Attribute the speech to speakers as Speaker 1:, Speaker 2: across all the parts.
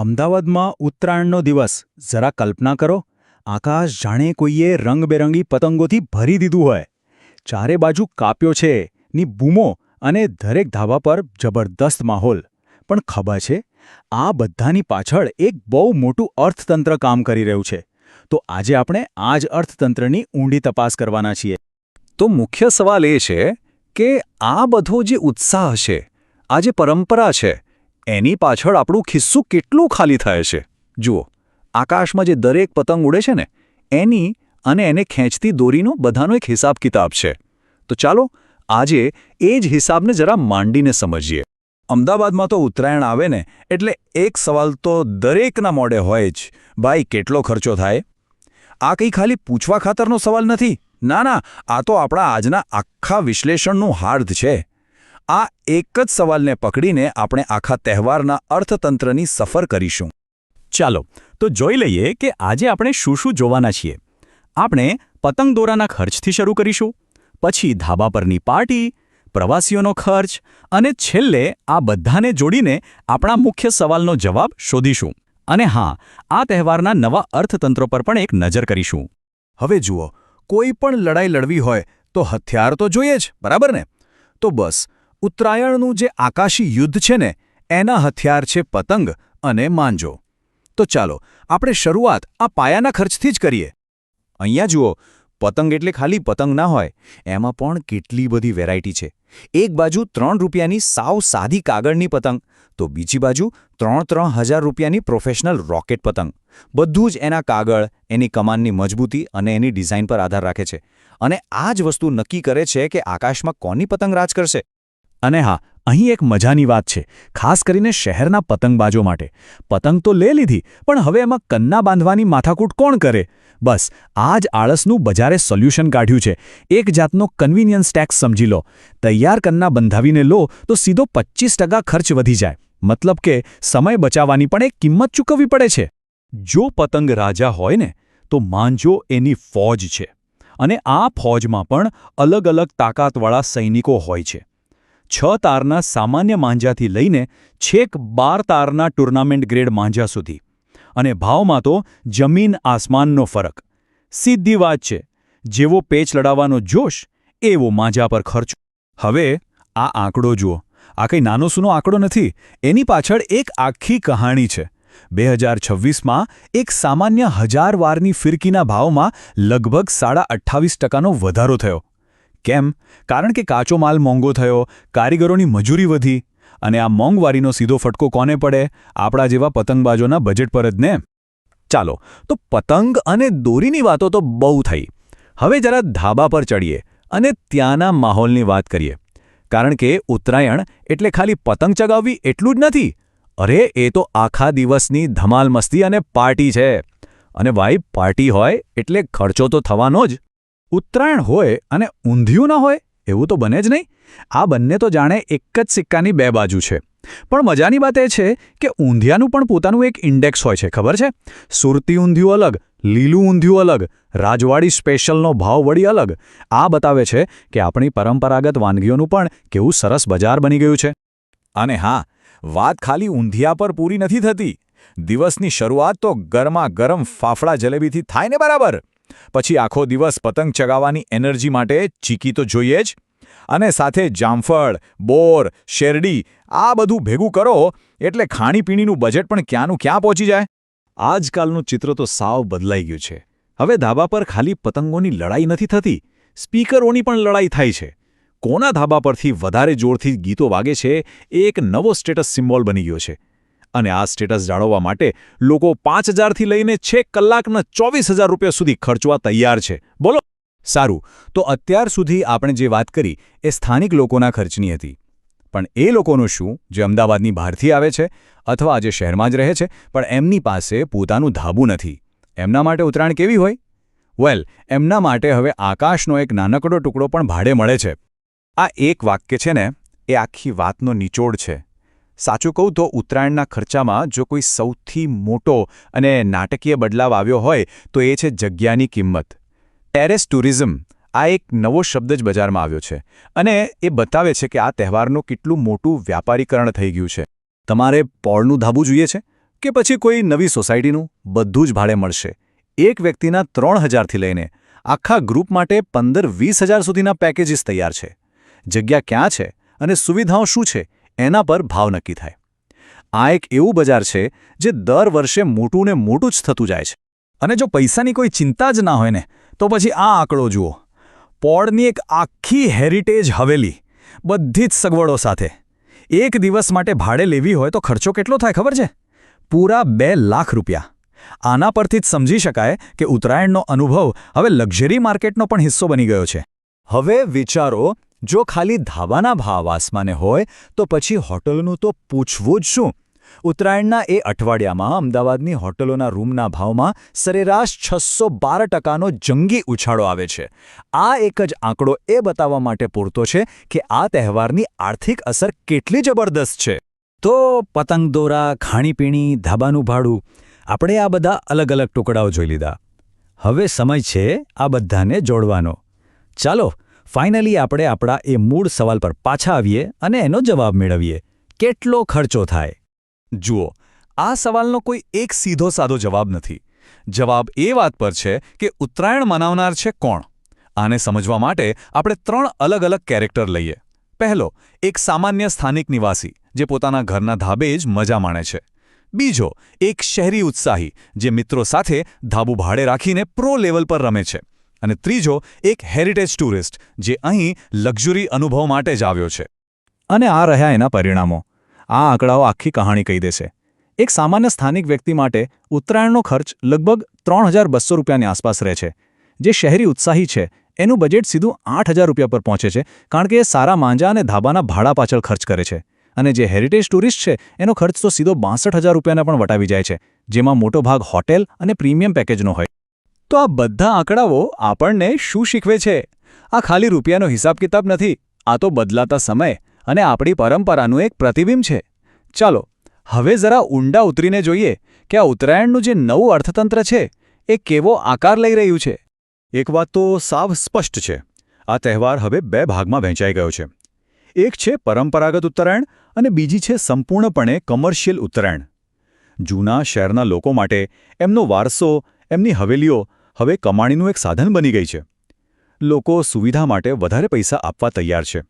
Speaker 1: અમદાવાદમાં ઉત્તરાયણનો દિવસ. જરા કલ્પના કરો, આકાશ જાણે કોઈએ રંગબેરંગી પતંગોથી ભરી દીધું હોય. ચારે બાજુ કાપ્યો છે, ની બૂમો અને દરેક ધાબા પર જબરદસ્ત માહોલ. પણ ખબર છે, આ બધાની પાછળ એક બહુ મોટું અર્થતંત્ર કામ કરી રહ્યું છે. તો આજે આપણે આ જ અર્થતંત્રની ઊંડી તપાસ કરવાના છીએ.
Speaker 2: તો મુખ્ય સવાલ એ છે કે આ બધો જે ઉત્સાહ છે, આ જે પરંપરા છે એની પાછળ આપણું ખિસ્સું કેટલું ખાલી થાય છે. જુઓ, આકાશમાં જે દરેક પતંગ ઉડે છે ને, એની અને એને ખેંચતી દોરીનો બધાનો એક હિસાબ કિતાબ છે. તો ચાલો, આજે એ જ હિસાબને જરા માંડીને સમજીએ. અમદાવાદમાં તો ઉત્તરાયણ આવે ને, એટલે એક સવાલ તો દરેકના મોડે હોય જ, ભાઈ, કેટલો ખર્ચો થાય? આ કંઈ ખાલી પૂછવા ખાતરનો સવાલ નથી. ના ના, આ તો આપણા આજના આખા વિશ્લેષણનું હાર્દ છે. આ એક જ સવાલને પકડીને આપણે આખા તહેવારના અર્થતંત્રની સફર કરીશું.
Speaker 1: ચાલો, તો જોઈ લઈએ કે આજે આપણે શું શું જોવાના છીએ. આપણે પતંગ દોરાના ખર્ચથી શરૂ કરીશું, પછી ધાબા પરની પાર્ટી, પ્રવાસીઓનો ખર્ચ અને છેલ્લે આ બધાને જોડીને આપણા મુખ્ય સવાલનો જવાબ શોધીશું. અને હા, આ તહેવારના નવા અર્થતંત્રો પર પણ એક નજર કરીશું.
Speaker 2: હવે જુઓ, કોઈ પણ લડાઈ લડવી હોય તો હથિયાર તો જોઈએ જ, બરાબર ને? તો બસ ઉત્તરાયણનું જે આકાશી યુદ્ધ છે ને, એના હથિયાર છે પતંગ અને માંજો. તો ચાલો, આપણે શરૂઆત આ પાયાના ખર્ચથી જ કરીએ. અહીંયા જુઓ, પતંગ એટલે ખાલી પતંગ ના હોય, એમાં પણ કેટલી બધી વેરાયટી છે. એક બાજુ ત્રણ રૂપિયાની સાવ સાદી કાગળની પતંગ, તો બીજી બાજુ ત્રણ ત્રણ હજાર રૂપિયાની પ્રોફેશનલ રોકેટ પતંગ. બધું જ એના કાગળ, એની કમાનની મજબૂતી અને એની ડિઝાઇન પર આધાર રાખે છે. અને આ જ વસ્તુ નક્કી કરે છે કે આકાશમાં કોની પતંગ રાજ કરશે.
Speaker 1: અને હા, અહીં એક મજાની વાત છે, ખાસ કરીને શહેરના પતંગબાજો માટે. પતંગ તો લે લીધી, પણ હવે એમાં કન્ના બાંધવાની માથાકૂટ કોણ કરે? બસ આ જ આળસનું બજારે સોલ્યુશન કાઢ્યું છે. એક જાતનો કન્વિનિયન્સ ટેક્સ સમજી લો. તૈયાર કન્ના બંધાવીને લો, તો સીધો પચીસ ખર્ચ વધી જાય. મતલબ કે સમય બચાવવાની પણ એક કિંમત ચૂકવવી પડે છે. જો પતંગ રાજા હોય ને, તો માંજો એની ફોજ છે. અને આ ફોજમાં પણ અલગ અલગ તાકાતવાળા સૈનિકો હોય છે. છ તારના સામાન્ય માંજાથી લઈને છેક બાર તારના ટુર્નામેન્ટ ગ્રેડ માંજા સુધી. અને ભાવમાં તો જમીન આસમાનનો ફરક. સીધી વાત છે, જેવો પેચ લડાવવાનો જોશ, એવો માંજા પર ખર્ચ. હવે, આ આંકડો જુઓ. આ કંઈ નાનો સૂનો આંકડો નથી, એની પાછળ એક આખી કહાણી છે. બે હજાર છવ્વીસમાં એક સામાન્ય હજાર વારની ફિરકીના ભાવમાં લગભગ સાડા અઠ્ઠાવીસ ટકાનો વધારો થયો. કેમ? કારણ કે કાચો માલ મોંઘો થયો, કારીગરોની મજૂરી વધી અને આ મોંઘવારીનો સીધો ફટકો કોને પડે? આપણા જેવા પતંગબાજોના બજેટ પર જ ને? ચાલો, તો પતંગ અને દોરીની વાતો તો બહુ થઈ. હવે જરા ધાબા પર ચડીએ અને ત્યાંના માહોલની વાત કરીએ. કારણ કે ઉત્તરાયણ એટલે ખાલી પતંગ ચગાવવી એટલું જ નથી. અરે, એ તો આખા દિવસની ધમાલ મસ્તી અને પાર્ટી છે. અને ભાઈ પાર્ટી હોય એટલે ખર્ચો તો થવાનો જ. ઉત્તરાયણ હોય અને ઊંધિયું ન હોય, એવું તો બને જ નહીં. આ બંને તો જાણે એક જ સિક્કાની બે બાજુ છે. પણ મજાની વાત એ છે કે ઊંધિયાનું પણ પોતાનું એક ઇન્ડેક્સ હોય છે, ખબર છે? સુરતી ઊંધિયું અલગ, લીલું ઊંધિયું અલગ, રાજવાડી સ્પેશિયલનો ભાવ વળી અલગ. આ બતાવે છે કે આપણી પરંપરાગત વાનગીઓનું પણ કેવું સરસ બજાર બની ગયું છે. અને હા, વાત ખાલી ઊંધિયા પર પૂરી નથી થતી. દિવસની શરૂઆત તો ગરમા ગરમ ફાફડા જલેબીથી થાય ને બરાબર? પછી આખો દિવસ પતંગ ચગાવવાની એનર્જી માટે ચીકી તો જોઈએ જ. અને સાથે જામફળ, બોર, શેરડી, આ બધું ભેગું કરો એટલે ખાણીપીણીનું બજેટ પણ ક્યાંનું ક્યાં પહોંચી જાય? આજકાલનું ચિત્ર તો સાવ બદલાઈ ગયું છે. હવે ધાબા પર ખાલી પતંગોની લડાઈ નથી થતી, સ્પીકરોની પણ લડાઈ થાય છે. કોના ધાબા પરથી વધારે જોરથી ગીતો વાગે છે, એ એક નવો સ્ટેટસ સિમ્બોલ બની ગયો છે. અને આ સ્ટેટસ જાળવવા માટે લોકો પાંચ હજારથી લઈને છેક કલાકના ચોવીસ હજાર રૂપિયા સુધી ખર્ચવા તૈયાર છે. બોલો? સારું. તો અત્યાર સુધી આપણે જે વાત કરી એ સ્થાનિક લોકોના ખર્ચની હતી. પણ એ લોકોનું શું? જે અમદાવાદની બહારથી આવે છે અથવા આજે શહેરમાં જ રહે છે, પણ એમની પાસે પોતાનું ધાબું નથી. એમના માટે ઉત્તરાયણ કેવી હોય? વેલ એમના માટે હવે આકાશનો એક નાનકડો ટુકડો પણ ભાડે મળે છે. આ એક વાક્ય છે ને, એ આખી વાતનો નિચોડ છે. સાચું કહું તો ઉત્તરાયણના ખર્ચામાં જો કોઈ સૌથી મોટો અને નાટકીય બદલાવ આવ્યો હોય, તો એ છે જગ્યાની કિંમત. ટેરેસ ટુરિઝમ આ એક નવો શબ્દ જ બજારમાં આવ્યો છે અને એ બતાવે છે કે આ તહેવારનું કેટલું મોટું વ્યાપારીકરણ થઈ ગયું છે. તમારે પોળનું ધાબું જોઈએ છે
Speaker 2: કે પછી કોઈ નવી સોસાયટીનું? બધું જ ભાડે મળશે. એક વ્યક્તિના ત્રણ હજારથી લઈને આખા ગ્રુપ માટે પંદર વીસ હજાર સુધીના પેકેજીસ તૈયાર છે. જગ્યા ક્યાં છે અને સુવિધાઓ શું છે? એના પર ભાવ નક્કી થાય. આ એક એવું બજાર છે જે દર વર્ષે મોટું ને મોટું જ થતું જાય છે.
Speaker 1: અને જો પૈસાની કોઈ ચિંતા જ ના હોય ને, તો પછી આ આંકડો જુઓ. પોળની એક આખી હેરિટેજ હવેલી, બધી જ સગવડો સાથે. એક દિવસ માટે ભાડે લેવી હોય તો ખર્ચો કેટલો થાય ખબર છે? પૂરા બે લાખ રૂપિયા. આના પરથી જ સમજી શકાય કે ઉત્તરાયણનો અનુભવ હવે લક્ઝરી માર્કેટનો પણ હિસ્સો બની ગયો છે.
Speaker 2: હવે વિચારો જો ખાલી ધાબાના ભાવ આસમાને હોય, તો પછી હોટલનું તો પૂછવું જ શું? ઉત્તરાયણના એ અઠવાડિયામાં અમદાવાદની હોટલોના રૂમના ભાવમાં સરેરાશ છસો બાર ટકાનો જંગી ઉછાળો આવે છે. આ એક જ આંકડો એ બતાવવા માટે પૂરતો છે કે આ તહેવારની આર્થિક અસર કેટલી જબરદસ્ત છે.
Speaker 1: તો પતંગ દોરા, ખાણીપીણી, ધાબાનું ભાડું, આપણે આ બધા અલગ અલગ ટુકડાઓ જોઈ લીધા. હવે સમય છે આ બધાને જોડવાનો. ચાલો ફાઇનલી આપણે આપણા એ મૂળ સવાલ પર પાછા આવીએ અને એનો જવાબ મેળવીએ. કેટલો ખર્ચો થાય?
Speaker 2: જુઓ, આ સવાલનો કોઈ એક સીધો સાદો જવાબ નથી. જવાબ એ વાત પર છે કે ઉત્તરાયણ મનાવનાર છે કોણ? આને સમજવા માટે આપણે ત્રણ અલગ અલગ કેરેક્ટર લઈએ. પહેલો, એક સામાન્ય સ્થાનિક નિવાસી, જે પોતાના ઘરના ધાબે જ મજા માણે છે. બીજો, એક શહેરી ઉત્સાહી, જે મિત્રો સાથે ધાબુ ભાડે રાખીને પ્રો લેવલ પર રમે છે. અને ત્રીજો એક હેરિટેજ ટુરિસ્ટ જે અહીં લક્ઝરી અનુભવ માટે જ આવ્યો છે. અને આ રહ્યા એના પરિણામો. આ આંકડાઓ આખી કહાણી કહી દેશે એક સામાન્ય સ્થાનિક વ્યક્તિ માટે ઉત્તરાયણનો ખર્ચ લગભગ ત્રણ રૂપિયાની આસપાસ રહે છે. જે શહેરી ઉત્સાહી છે, એનું બજેટ સીધું આઠ રૂપિયા પર પહોંચે છે, કારણ કે એ સારા માંજા અને ધાબાના ભાડા પાછળ ખર્ચ કરે છે. અને જે હેરિટેજ ટુરિસ્ટ છે, એનો ખર્ચ તો સીધો બાસઠ રૂપિયાને પણ વટાવી જાય છે, જેમાં મોટો ભાગ હોટેલ અને પ્રીમિયમ પેકેજનો હોય. તો આ બધા આંકડાઓ આપણને શું શીખવે છે? આ ખાલી રૂપિયાનો હિસાબ કિતાબ નથી, આ તો બદલાતા સમય અને આપણી પરંપરાનું એક પ્રતિબિંબ છે. ચાલો, હવે જરા ઊંડા ઉતરીને જોઈએ કે આ ઉત્તરાયણનું જે નવું અર્થતંત્ર છે, એ કેવો આકાર લઈ રહ્યું છે. એક વાત તો સાવ સ્પષ્ટ છે, આ તહેવાર હવે બે ભાગમાં વહેંચાઈ ગયો છે. એક છે પરંપરાગત ઉત્તરાયણ અને બીજી છે સંપૂર્ણપણે કમર્શિયલ ઉત્તરાયણ. જૂના શહેરના લોકો માટે એમનો વારસો, એમની હવેલીઓ હવે કમાણીનું એક સાધન બની ગઈ છે. લોકો સુવિધા માટે વધારે પૈસા આપવા તૈયાર છે.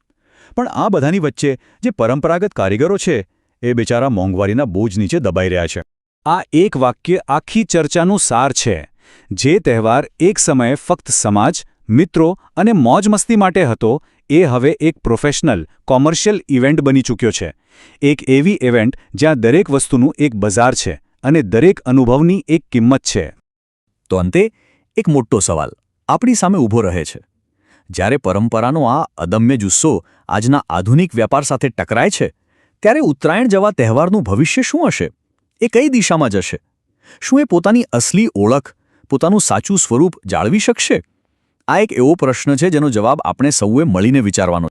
Speaker 2: પણ આ બધાની વચ્ચે જે પરંપરાગત કારીગરો છે, એ બિચારા મોંઘવારીના બોજ નીચે દબાઈ રહ્યા છે. આ એક વાક્ય આખી ચર્ચાનું સાર છે, જે તહેવાર એક સમયે ફક્ત સમાજ, મિત્રો અને મોજ મસ્તી માટે હતો, એ હવે એક પ્રોફેશનલ, કોમર્શિયલ ઇવેન્ટ બની ચૂક્યો છે. એક એવી ઇવેન્ટ જ્યાં દરેક વસ્તુનું એક બજાર છે અને દરેક અનુભવની એક કિંમત છે. તો અંતે એક મોટો સવાલ આપણી સામે ઊભો રહે છે. જ્યારે પરંપરાનો આ અદમ્ય જુસ્સો આજના આધુનિક વ્યાપાર સાથે ટકરાય છે, ત્યારે ઉત્તરાયણ જેવા તહેવારનું ભવિષ્ય શું હશે? એ કઈ દિશામાં જશે? શું એ પોતાની અસલી ઓળખ, પોતાનું સાચું સ્વરૂપ જાળવી શકશે? આ એક એવો પ્રશ્ન છે જેનો જવાબ આપણે સૌએ મળીને વિચારવાનો